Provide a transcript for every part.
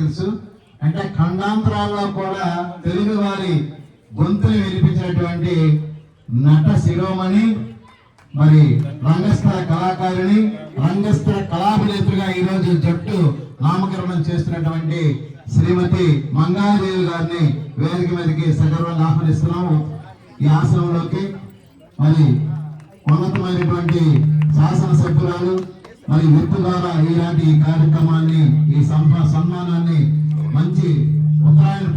తెలుసు. అంటే ఖండాంతరాల్లో కూడా తెలుగు వారి గొంతులు వినిపించినటువంటి నట శిరోమణి మరి రంగస్థల కళాకారుని రంగస్థల కళాభినేత్రిగా ఈ రోజు జట్టు నామకరణం చేస్తున్నటువంటి శ్రీమతి మంగాదేవి గారిని వేదిక మీదకి సగర్వంగా ఆహ్వానిస్తున్నాము. ఈ ఆశ్రమంలోకి మరి ఉన్నతమైనటువంటి శాసనసభ్యురాలు మరి విప్పు ద్వారా ఇలాంటి కార్యక్రమాన్ని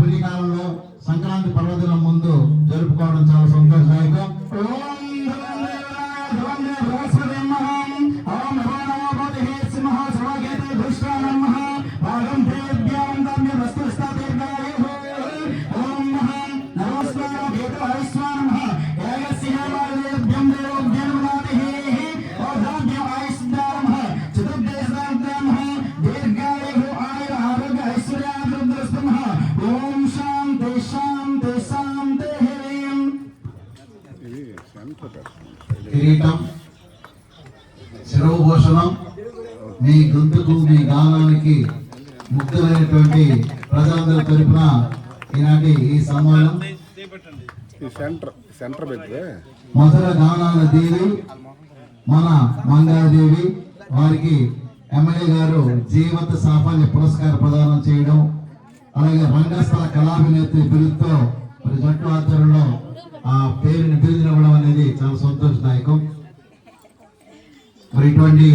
పులికాలలో సంక్రాంతి పర్వదినం ముందు జరుపుకోవడం చాలా సంతోషదాయకం ఓం ధనంజయ కిరీటం శిరోభూషణం మీ గొంతుకు మీ గానానికి ముగ్ధులైనటువంటి ప్రజలందరి తరపున ఈనాటి ఈ సమ్మానం మొదల గానాల దేవి మన మంగాదేవి వారికి ఎమ్మెల్యే గారు జీవత సాఫల్య పురస్కార ప్రదానం చేయడం అలాగే రంగస్థల కళాభినేత్రి బిరుదుతో మరి జట్టు ఆధ్వర్యంలో ఆ పేరుని బిరుదునివ్వడం అనేది చాలా సంతోషదాయకం. మరి ఇటువంటి